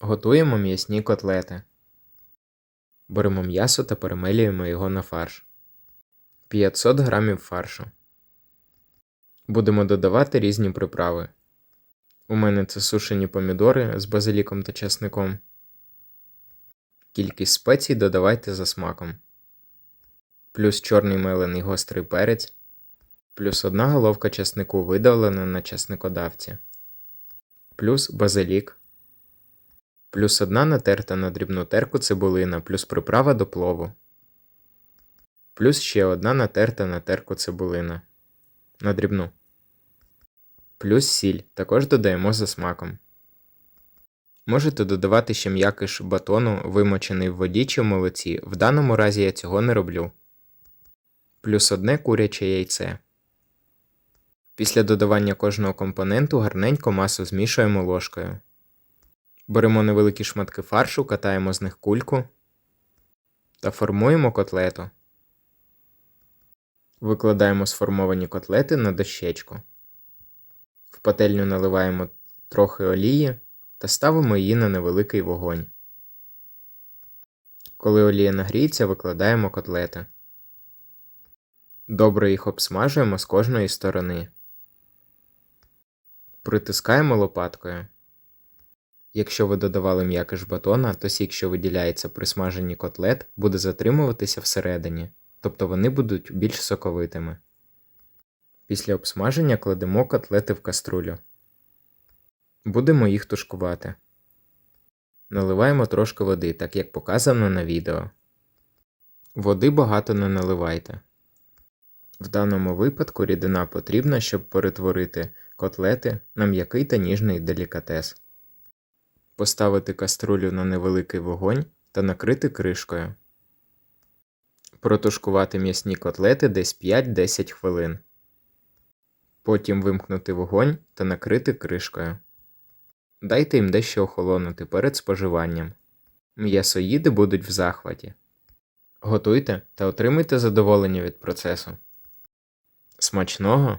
Готуємо м'ясні котлети. Беремо м'ясо та перемелюємо його на фарш. 500 грамів фаршу. Будемо додавати різні приправи. У мене це сушені помідори з базиліком та часником. Кількість спецій додавайте за смаком. Плюс чорний мелений гострий перець. Плюс одна головка часнику видавлена на часникодавці. Плюс базилік. Плюс одна натерта на дрібну терку цибулина, плюс приправа до плову. Плюс ще одна натерта на терку цибулина. На дрібну. Плюс сіль також додаємо за смаком. Можете додавати ще м'якиш батону, вимочений в воді чи в молоці. В даному разі я цього не роблю. Плюс одне куряче яйце. Після додавання кожного компоненту гарненько масу змішуємо ложкою. Беремо невеликі шматки фаршу, катаємо з них кульку та формуємо котлету. Викладаємо сформовані котлети на дощечку. В пательню наливаємо трохи олії та ставимо її на невеликий вогонь. Коли олія нагріється, викладаємо котлети. Добре їх обсмажуємо з кожної сторони. Притискаємо лопаткою. Якщо ви додавали м'якиш батона, то сік, що виділяється при смаженні котлет, буде затримуватися всередині, тобто вони будуть більш соковитими. Після обсмаження кладемо котлети в каструлю. Будемо їх тушкувати. Наливаємо трошки води, так як показано на відео. Води багато не наливайте. В даному випадку рідина потрібна, щоб перетворити котлети на м'який та ніжний делікатес. Поставити каструлю на невеликий вогонь та накрити кришкою. Протушкувати м'ясні котлети десь 5-10 хвилин. Потім вимкнути вогонь та накрити кришкою. Дайте їм дещо охолонути перед споживанням. М'ясоїди будуть в захваті. Готуйте та отримуйте задоволення від процесу. Смачного!